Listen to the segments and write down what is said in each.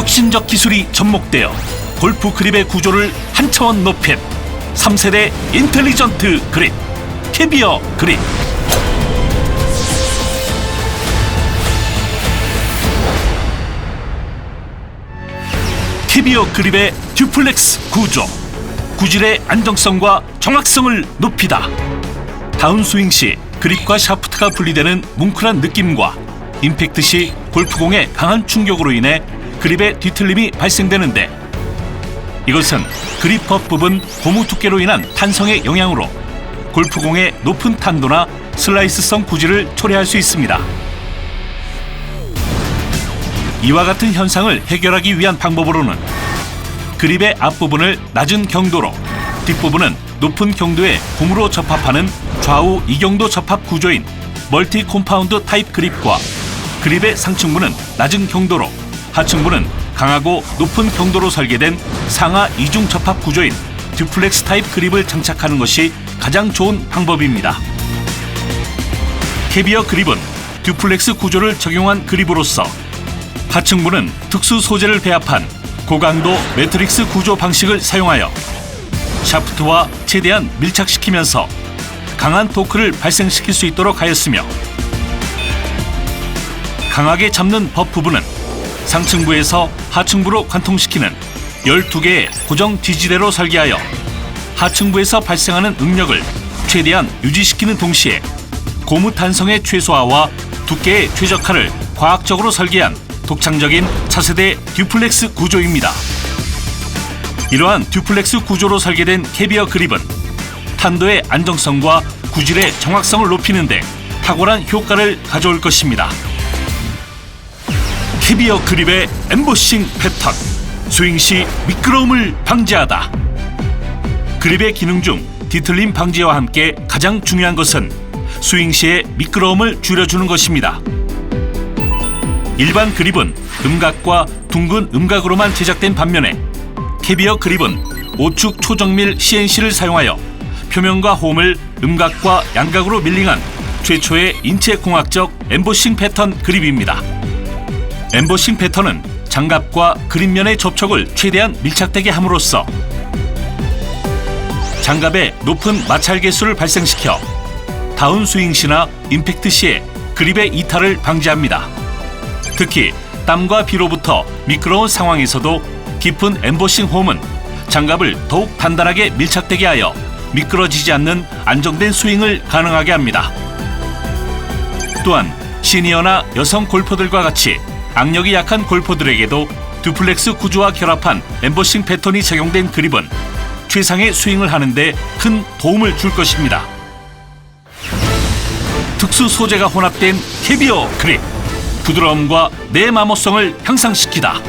혁신적 기술이 접목되어 골프 그립의 구조를 한 차원 높인 3세대 인텔리전트 그립 캐비어 그립. 캐비어 그립의 듀플렉스 구조 구질의 안정성과 정확성을 높이다. 다운스윙 시 그립과 샤프트가 분리되는 뭉클한 느낌과 임팩트 시 골프공의 강한 충격으로 인해 그립의 뒤틀림이 발생되는데 이것은 그립 법 부분 고무 두께로 인한 탄성의 영향으로 골프공의 높은 탄도나 슬라이스성 구질을 초래할 수 있습니다. 이와 같은 현상을 해결하기 위한 방법으로는 그립의 앞부분을 낮은 경도로 뒷부분은 높은 경도의 고무로 접합하는 좌우 이경도 접합 구조인 멀티 콤파운드 타입 그립과 그립의 상층부는 낮은 경도로 하층부는 강하고 높은 경도로 설계된 상하 이중 접합 구조인 듀플렉스 타입 그립을 장착하는 것이 가장 좋은 방법입니다. 캐비어 그립은 듀플렉스 구조를 적용한 그립으로서 하층부는 특수 소재를 배합한 고강도 매트릭스 구조 방식을 사용하여 샤프트와 최대한 밀착시키면서 강한 토크를 발생시킬 수 있도록 하였으며 강하게 잡는 법 부분은 상층부에서 하층부로 관통시키는 12개의 고정 뒤지대로 설계하여 하층부에서 발생하는 응력을 최대한 유지시키는 동시에 고무 탄성의 최소화와 두께의 최적화를 과학적으로 설계한 독창적인 차세대 듀플렉스 구조입니다. 이러한 듀플렉스 구조로 설계된 캐비어 그립은 탄도의 안정성과 구질의 정확성을 높이는데 탁월한 효과를 가져올 것입니다. 캐비어 그립의 엠보싱 패턴. 스윙 시 미끄러움을 방지하다. 그립의 기능 중 뒤틀림 방지와 함께 가장 중요한 것은 스윙 시의 미끄러움을 줄여주는 것입니다. 일반 그립은 음각과 둥근 음각으로만 제작된 반면에 캐비어 그립은 오축 초정밀 CNC를 사용하여 표면과 홈을 음각과 양각으로 밀링한 최초의 인체 공학적 엠보싱 패턴 그립입니다. 엠보싱 패턴은 장갑과 그립면의 접촉을 최대한 밀착되게 함으로써 장갑의 높은 마찰 개수를 발생시켜 다운스윙 시나 임팩트 시에 그립의 이탈을 방지합니다. 특히 땀과 비로부터 미끄러운 상황에서도 깊은 엠보싱 홈은 장갑을 더욱 단단하게 밀착되게 하여 미끄러지지 않는 안정된 스윙을 가능하게 합니다. 또한 시니어나 여성 골퍼들과 같이 악력이 약한 골퍼들에게도 듀플렉스 구조와 결합한 엠보싱 패턴이 적용된 그립은 최상의 스윙을 하는데 큰 도움을 줄 것입니다. 특수 소재가 혼합된 캐비어 그립 부드러움과 내 마모성을 향상시키다.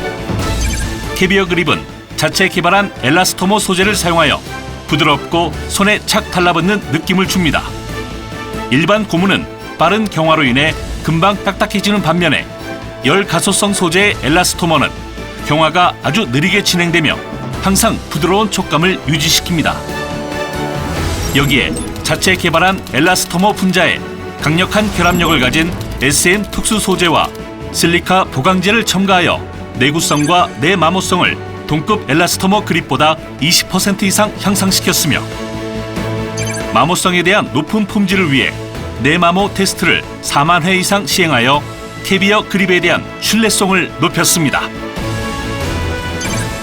캐비어 그립은 자체 개발한 엘라스토모 소재를 사용하여 부드럽고 손에 착 달라붙는 느낌을 줍니다. 일반 고무는 빠른 경화로 인해 금방 딱딱해지는 반면에 열 가소성 소재의 엘라스토머는 경화가 아주 느리게 진행되며 항상 부드러운 촉감을 유지시킵니다. 여기에 자체 개발한 엘라스토머 분자에 강력한 결합력을 가진 SM 특수 소재와 실리카 보강제를 첨가하여 내구성과 내마모성을 동급 엘라스토머 그립보다 20% 이상 향상시켰으며 마모성에 대한 높은 품질을 위해 내마모 테스트를 4만 회 이상 시행하여 캐비어 그립에 대한 신뢰성을 높였습니다.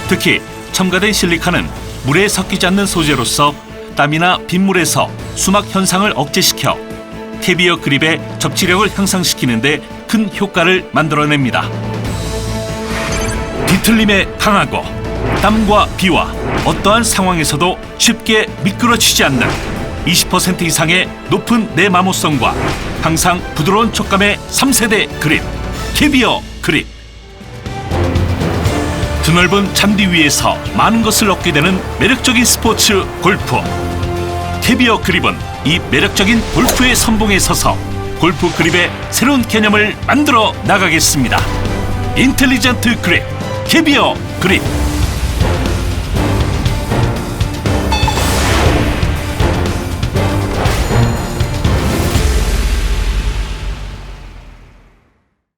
특히 첨가된 실리카는 물에 섞이지 않는 소재로서 땀이나 빗물에서 수막 현상을 억제시켜 캐비어 그립의 접지력을 향상시키는 데 큰 효과를 만들어냅니다. 뒤틀림에 강하고 땀과 비와 어떠한 상황에서도 쉽게 미끄러지지 않는 20% 이상의 높은 내마모성과 항상 부드러운 촉감의 3세대 그립 캐비어 그립. 드넓은 잔디 위에서 많은 것을 얻게 되는 매력적인 스포츠 골프. 캐비어 그립은 이 매력적인 골프의 선봉에 서서 골프 그립의 새로운 개념을 만들어 나가겠습니다. 인텔리전트 그립 캐비어 그립